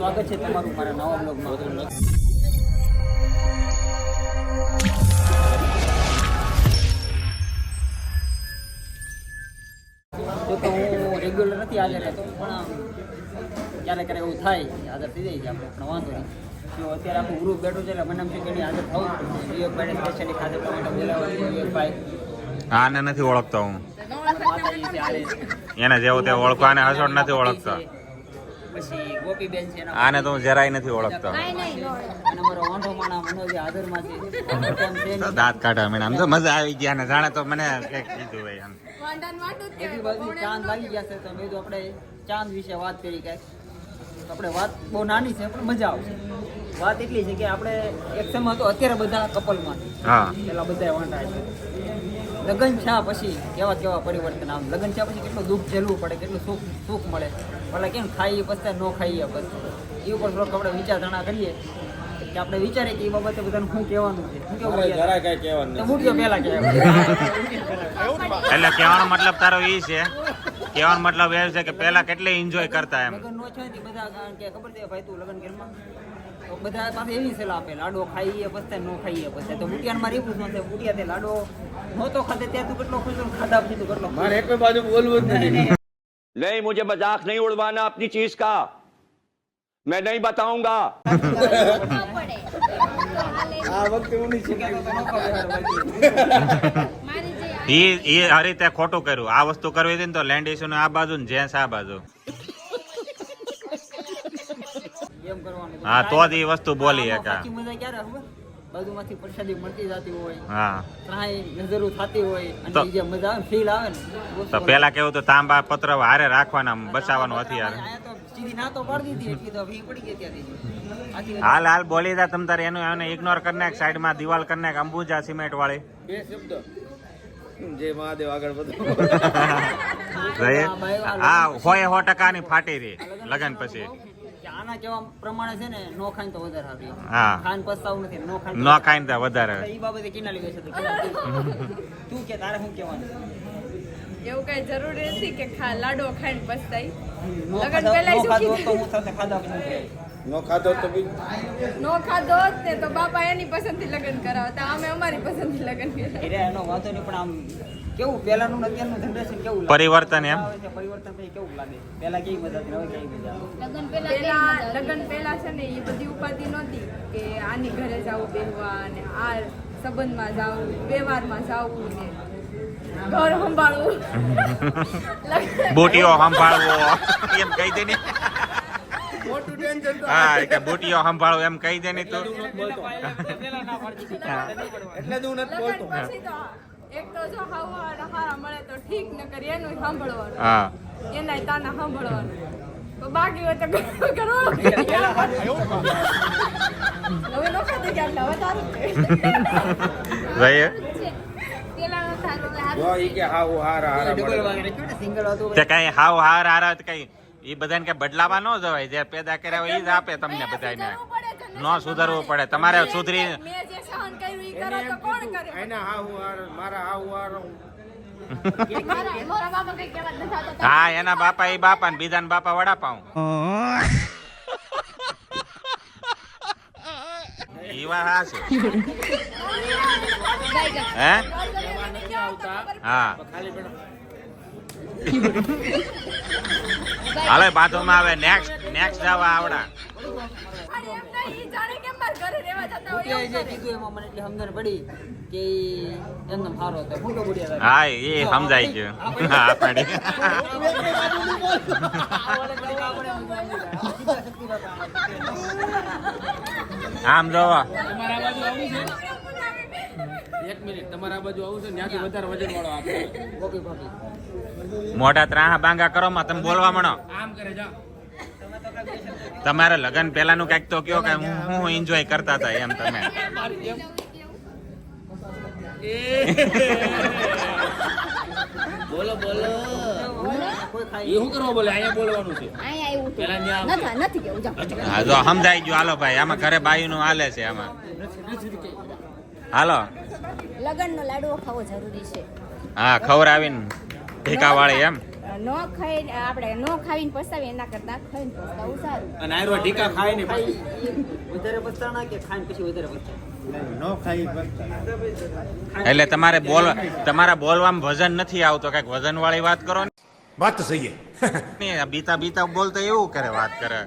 સ્વાગત છે તમારું મારા નવા બ્લોગમાં. તો તો હું રેગ્યુલર નથી હાજર રહેતો પણ ક્યારેક ક્યારેક એવું થાય હાજર થઈ જાય છે આપણે પણ વાંધો નહીં. જો અત્યારે આખું ગ્રુપ બેઠું છે એટલે મને એમ છે કે એની હાજર થવું જ પડશે. વિવેકભાઈને સ્પેશિયલી ખાતે ટમેટા બોલાવવા છે વિવેકભાઈ આને નથી ઓળખતો હું. એને જેવું તે ઓળખો આને હસોડ નથી ઓળખતો. પછી ગોપીબેન છે આને તો હું જરાય નથી ઓળખતો. દાંત કાઢા મને આમ તો મજા આવી ગયા ને. જાણે તો મને કંઈક કીધું હોય આમ એવી બાજુ ચાંદ લાગી ગયા છે તો મેં આપણે ચાંદ વિશે વાત કરી કાંઈક. આપણે વાત બહુ નાની છે પણ મજા આવશે. વાત એટલી છે કે આપણે એક સમય હતો અત્યારે બધા કપલમાં પેલા બધા વાંટા છે. લગ્ન થયા પછી કેવા કેવા પરિવર્તન આમ? લગ્ન થયા પછી કેટલું દુઃખ ઝેલવું પડે કેટલું સુખ સુખ મળે? ભલે કેમ ખાઈએ પછી ન ખાઈએ પછી એ ઉપર થોડોક આપણે વિચારધારણા કરીએ. કે આપણે વિચારીએ કે એ બાબતે બધાને શું કહેવાનું છે? શું કેવું કહેવાનું તો મૂક્યો પહેલા કહેવાય એટલે કહેવાનો. મતલબ તારો એ છે કહેવાનો મતલબ એ છે કે પહેલાં કેટલે એન્જોય કરતા એમ? લગ્ન નો છે બધા કારણ કે ખબર છે ભાઈ તું લગ્ન ઘરમાં? તો બધા પાસે એવી સલાહ આપે લાડો ખાઈએ પછતાય નો ખાઈએ પછતાય તો બુટિયાનમાં રેવું જ નથી બુટિયા તે લાડો નહોતો ખાતે ત્યાં તું કેટલો ખુશ હતો, ખાધા પછી તું કેટલો ખુશ મારે એક બાજુ બોલવું જ નથી नहीं मुझे मजाक नहीं उड़वाना अपनी चीज का मैं नहीं बताऊंगा આ વખતે હું નહીં હતો. તો નો ખાવે યાર ભાઈ. એ એ આ રીતે ખોટું કર્યું આ વસ્તુ કરવી હતી ને તો લેન્ડ ઇસ્યુ આ બાજુ ને જેન્સ આ બાજુ હા તો જ એ વસ્તુ બોલી એકા. મજા ક્યારે બાજુમાંથી પ્રસાદી મળતી જતી હોય. હા. ત્રાય નજરો થતી હોય અને જે મજા આવે ફીલ આવે ને તો પેલા કેવું તો તાંબા પત્ર હારે રાખવાના બચાવવાનું હથિયાર. સીધી ના તો પાડી દીધી એટલી તો ભી પડી ગઈ ત્યાંથી. હાલ હાલ બોલી જા તમ તારે એનું એને ઇગ્નોર કરી નાખ સાઈડમાં દિવાલ કરી નાખ અંબુજા સિમેન્ટ વાળી. બે શબ્દ. જય મહાદેવ આગળ વધો. હા હોય સો ટકાની ફાટી રહી લગન પછી. કે આના કેવા પ્રમાણે છે ને નો ખાઈને તો વધારે સારું હા. ખાઈને પસ્તાવું નથી નો ખાઈને ન ખાઈને તો વધારે તો બાબતે કિનાલી બેસે તો તું કે તારે શું કહેવાનું? એવું કઈ જરૂરી નથી કે ખા લાડો ખાઈને પસ્તાય. લગન ખાધો પહેલાંય નો ખાધો તો હું સાથે ખાધા નો ખાધો તો બી નો ખાધો ને તો બાપા એની પસંદથી લગ્ન કરાવતા અમે અમારી પસંદથી લગ્ન કરાવતા એનો વાંધો નહીં પણ આમ કેવું? પહેલાનું અત્યારનું જનરેશન કેવું પરિવર્તન એમ? પરિવર્તન થઈ કેવું લાગે? પહેલા કેવી મજા હતી હવે કેવી મજા આવે? પહેલા લગ્ન પહેલા છે ને એ બધી ઉપાધિ નહોતી કે આની ઘરે જાવ બેહવા અને આ સંબંધમાં જાવ વ્યવહારમાં જાવ ને ઘર સંભાળવું. બોટીઓ સંભાળવો એમ કહી દે ને. મોટું ટેન્શન તો હા કે બુટીઓ સંભાળવો એમ કહી દે ને તું. એટલે હું. નથી બોલતો. જો હાવા હારા મળે તો ઠીક ન કરી એનું સાંભળવાનું. હા. એનાય તાના સાંભળવાનું. બાકી હોય તો કરો હવે નો ખાતે કે આટલા વધારે જોઈએ જો ઈ કે હાવ હારા હારા ડબલ મળે. વાગે રાખ્યું ને, single હતું તે કઈ હાવ હાર હાર કઈ એ બધાને કઈ બદલાવા ન જવાય. જે પેદા કર્યા હોય એ જ આપે તમને બધાને ન સુધરવું પડે. તમારે સુધરી કરો તો કોણ કરે? એના હાવ હાર મારા હાવ હાર મારા મારા બાપા કઈ કહેવા જ નથી આવતા. હા એના બાપા એ બાપા ને બીજા બાપા વડાપાઉં. ઈ હા છે હે? હા. હાલે બાજુમાં આવે. નેક્સ્ટ નેક્સ્ટ જવા આવડા. હું એ સમજાઈ ગયું. હા પડી આમ જોવા. એક મિનિટ તમારા બાજુ આવું છે? ત્યાંથી વધારે વજન વાળો આપે. મોટા ત્રાહા બાંગા કરો માં તમે બોલવા મળો આમ કરે જા તમારે લગન પેલાનું કંઈક તો કયો કે હું હું એન્જોય કરતા હતા એમ તમે? બોલો બોલો. એ ખાઈ કરવા બોલે? અહીંયા બોલવાનું છે. અહીંયા આવ્યું હતું. પેલા ન્યા આવતું. નથી નથી. હા જો સમજાઈ ગયું. હાલો ભાઈ આમાં ઘરે બાયુનું હાલે છે આમાં. હાલો. લગનનો લાડવો ખાવો જરૂરી છે. હા ખવડાવીને ઠીકા વાળી એમ. નો ખાઈ આપણે નો ખાવીને પસ્તાવી એના કરતા ખાઈને પસ્તાવું પછી. એટલે તમારે બોલ તમારા બોલવામાં વજન નથી આવતો કંઈક વજન વાળી વાત કરો ને. વાત તો સહી બીતા બીતા બોલતો એવું કરે વાત કરે.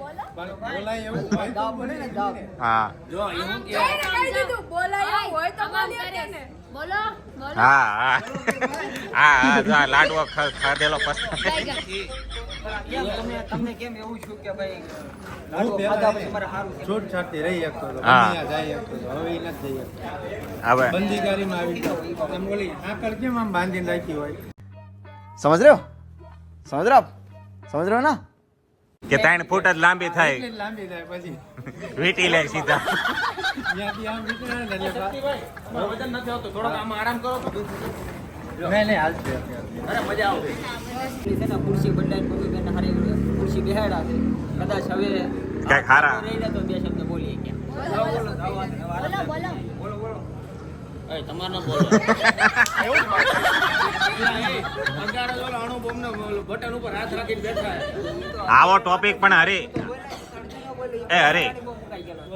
હા. હા હા હા ખાધેલો પછી રહી શકતો હવે કેમ આમ બાંધીને રાખી હોય સમજ રહ્યો સમજ રહ્યો સમજ રહ્યો ના કે ત્રણ ફૂટ જ લાંબી થાય. લાંબી થાય પછી. વીટી લે સીધા. કદાચ હવે કાંઈક હારા. તો બે શબ્દ બોલીએ કે આવો ટોપિક પણ હરી. એ હરી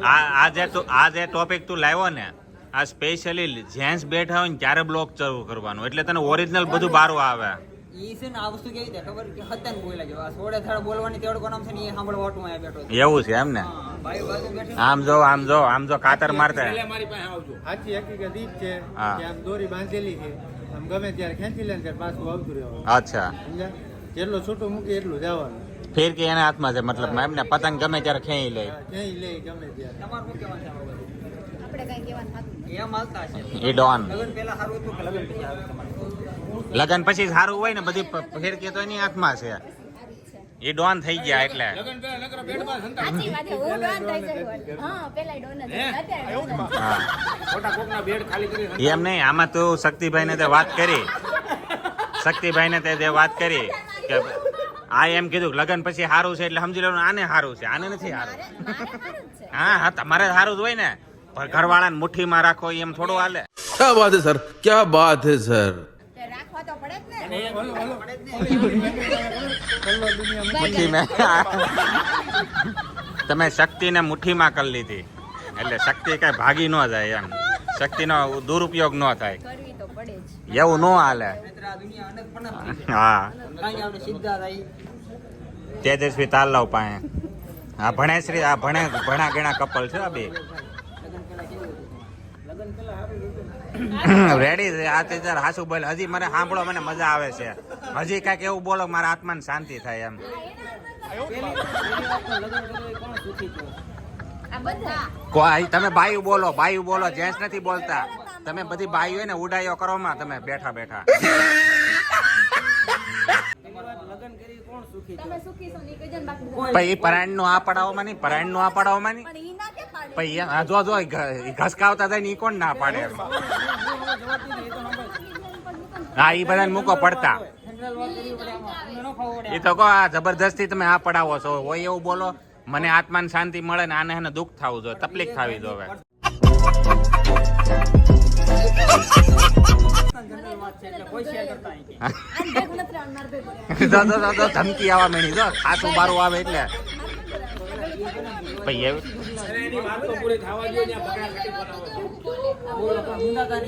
આ આ જે તું આ જે ટોપિક તું લાવ્યો ને આ સ્પેશિયલી જેન્ટ્સ બેઠા હોય ને ત્યારે બ્લોક ચાલુ કરવાનું. એટલે તને ઓરિજિનલ બધું બારું આવે. ઈ છે ને આ વસ્તુ કેવી રીતે ખબર? કે બોલ્યા જેવા. સોળે થાળ બોલવાની તેવડ કોણ છે ને એ સાંભળવા ઓટું અહીંયા બેઠો એવું છે એમ ને? આમ જો આમ જો આમ જો કાતર મારતા. એટલે મારી પાસે આવજો. સાચી હકીકત ઈ જ છે. કે આમ દોરી બાંધેલી છે. આમ ગમે ત્યારે ખેંચી લે ને ત્યારે પાછું આવતું રહેવાનું અચ્છા. સમજ્યા? જેટલું છૂટું મૂકી એટલું જવાનું ફિરકી એના હાથમાં છે મતલબ એમને પતંગ ગમે ત્યારે ખેંચી લે. ખેંચી લે ગમે ત્યારે. તમારું શું કહેવાનું છે આપણે કઈ કહેવાનું થતું એમ હાલતા છે. એ ડોન. લગ્ન પહેલા સારું હતું કે લગ્ન પછી લગન પછી સારું હોય ને બધી ફેર કે તો એની આંખમાં છે. એ ડોન થઈ ગયા એટલે. એમ નહીં આમાં તો શક્તિભાઈ ને તે વાત કરી. શક્તિભાઈ ને તે વાત કરી કે આ એમ કીધું લગન પછી સારું છે એટલે સમજી લેવાનું આને સારું છે આને નથી સારું હા હા તમારે સારું જ હોય ને. ઘરવાળાને મુઠ્ઠીમાં રાખો એમ થોડું હાલે. ક્યાં વાત છે સર? ક્યાં વાત છે સર? તમે શક્તિને મુઠ્ઠીમાં કરી લીધી. એટલે શક્તિ કઈ ભાગી ન જાય એમ. શક્તિનો દુરુપયોગ ન થાય. એવું ન હાલે. હા. તેજસ્વી તાલ લાવ પાસે. આ ભણેશ્રી આ ભણે ભણા ગણા કપલ છે આ બે લગ્ન પહેલા કેવું હતું લગ્ન પહેલા સારું હતું રેડી આ તે જરા હાસુ બોલે. હજી મને સાંભળો મને મજા આવે છે. હજી કાંઈક એવું બોલો મારા આત્માને શાંતિ થાય એમ. તમે બાયું બોલો બાયું બોલો જેન્ટ્સ નથી બોલતા. તમે બધી બાયું ને ઉડાયો કરો માં તમે બેઠા બેઠા. એ પરાયણનું આ પડાવવામાં નહીં પરાયણનું આ પડાવવામાં નહીં. પછી આ જો ઘસકાવતા થાય ને એ કોણ ના પાડે હા એ બધાને મૂકો પડતા. એ તો કહો, આ જબરદસ્તી તમે આ પડાવો છો. હોય એવું બોલો, મને આત્માને શાંતિ મળે ને આને એને દુઃખ થવું જોઈએ, તકલીફ થવી જોઈએ ધમકી આવવા મેળી જો, ખાસું બારું આવે એટલે. પછી એવું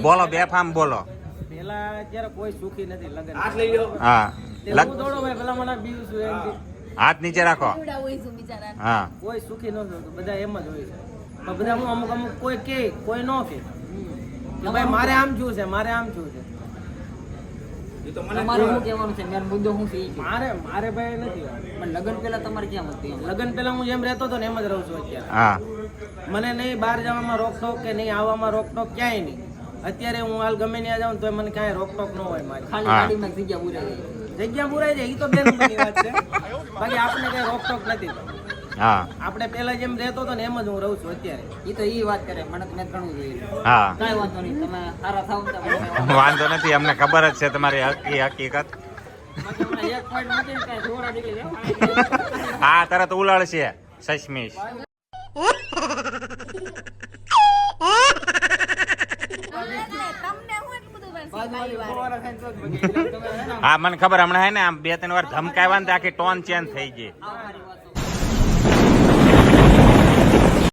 બોલો. બે ફામ બોલો. પેલા કોઈ સુખી નથી લગ્ન હાથ લઈ લો હા. લગ દોડો ભાઈ પેલા મને બીજું શું એમ હાથ નીચે રાખો. હા. કોઈ સુખી ન બધા એમ જ હોય છે. બધા હું અમુક અમુક કોઈ કે કોઈ નો કે. ભાઈ મારે આમ જોવું છે મારે આમ જોવું છે. એ તમારે શું કહેવાનું છે? મુદ્દો મારે મારે ભાઈ નથી. પણ લગ્ન પહેલા તમારે કેમ હતી લગન લગ્ન પહેલા હું એમ રહેતો હતો ને એમ જ રહું છું અત્યારે. હા. મને નહીં બહાર જવામાં રોકટોક કે નહીં આવવામાં રોકટોક ક્યાંય નહીં. અત્યારે હું હાલ ગમે ત્યાં જાઉં તો મને ક્યાંય રોકટોક ન હોય મારી. ખાલી ગાડીમાં જગ્યા પુરાઈ જાય જગ્યા પુરાઈ જાય એ તો બેન વાત છે. બાકી આપણે કઈ રોકટોક નથી. હા. આપણે પેલા જેમ રહેતો હતો ને એમ જ હું રહું છું અત્યારે. એ તો એ વાત કરે મને તમે ઘણું જોઈએ હા. કઈ વાંધો નહીં તમે સારા થાવ વાંધો નથી અમને ખબર જ છે તમારી હકી હકીકત. હા તરત ઉલાળશે સશમીશ. તમને હું, મને ખબર હમણાં હે ને આમ બે ત્રણ વાર ધમકાવ્યા ને આખી ટોન ચેન્જ થઈ ગઈ.